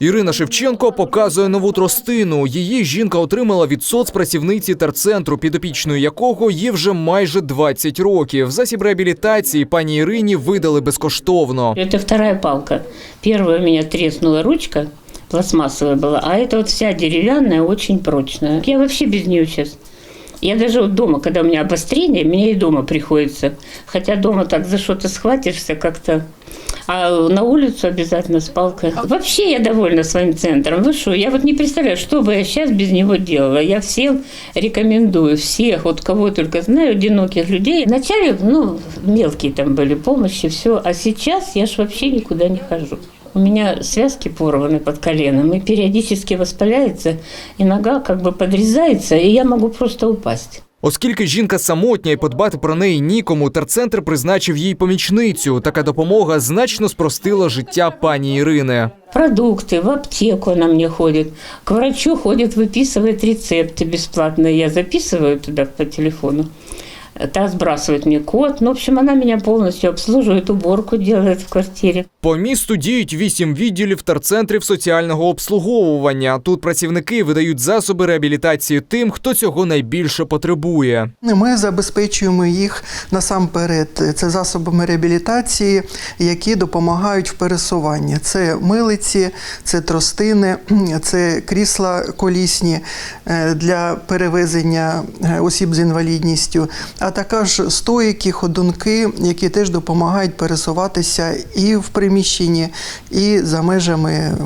Ірина Шевченко показує нову тростину. Її жінка отримала від соцпрацівниці терцентру, підопічною якого є вже майже 20 років. Засіб реабілітації пані Ірині видали безкоштовно. Это вторая палка. Первая у меня треснула ручка, пластмассовая была, а это вот вся деревянная, очень прочная. Я вообще без нее сейчас. Я даже вот дома, когда у меня обострение, мне и дома приходится. Хотя дома так за что-то схватишься как-то. А на улицу обязательно с палкой. Вообще я довольна своим центром. Вы что, я вот не представляю, что бы я сейчас без него делала. Я всем рекомендую, всех, вот кого только знаю, одиноких людей. Вначале, ну, мелкие там были помощи, все. А сейчас я ж вообще никуда не хожу. У меня связки порваны под коленом и периодически воспаляется, и нога как бы подрезается, и я могу просто упасть. Оскільки жінка самотня і подбати про неї нікому, терцентр призначив їй помічницю. Така допомога значно спростила життя пані Ірини. Продукты, в аптеку она мне ходит. К врачу ходит, выписывает рецепты бесплатно. Я записываю туда по телефону. Та сбрасывает мне код. Ну, в общем, она меня полностью обслуживает, уборку делает в квартире. По місту діють вісім відділів терцентрів соціального обслуговування. Тут працівники видають засоби реабілітації тим, хто цього найбільше потребує. Ми забезпечуємо їх насамперед. Це засобами реабілітації, які допомагають в пересуванні. Це милиці, це тростини, це крісла колісні е, для перевезення е, осіб з інвалідністю, а також стоїки, ходунки, які теж допомагають пересуватися і в приміщенні, і за межами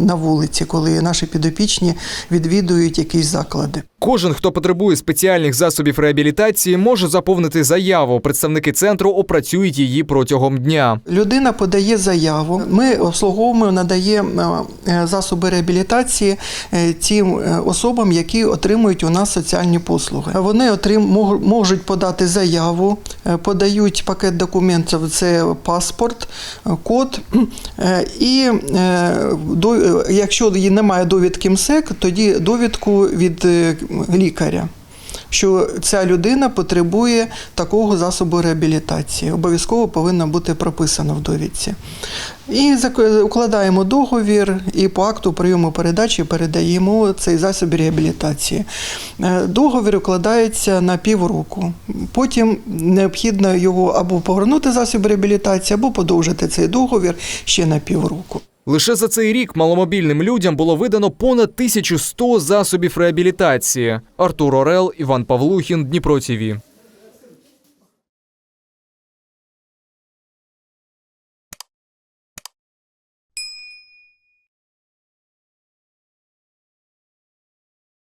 на вулиці, коли наші підопічні відвідують якісь заклади. Кожен, хто потребує спеціальних засобів реабілітації, може заповнити заяву. Представники центру опрацюють її протягом дня. Людина подає заяву. Ми обслуговуємо, надаємо е, засоби реабілітації е, тим е, особам, які отримують у нас соціальні послуги. Вони отрим, можуть подати заяву, е, подають пакет документів, це паспорт, е, код. е, І якщо немає довідки МСЕК, тоді довідку від лікаря що ця людина потребує такого засобу реабілітації. Обов'язково повинно бути прописано в довідці. І укладаємо договір і по акту прийому передачі передаємо цей засіб реабілітації. Е, Договір укладається на півроку. Потім необхідно його або повернути засіб реабілітації, або подовжити цей договір ще на півроку. Лише за цей рік маломобільним людям було видано понад 1100 засобів реабілітації. Артур Орел, Іван Павлухін, Дніпро ТІВІ.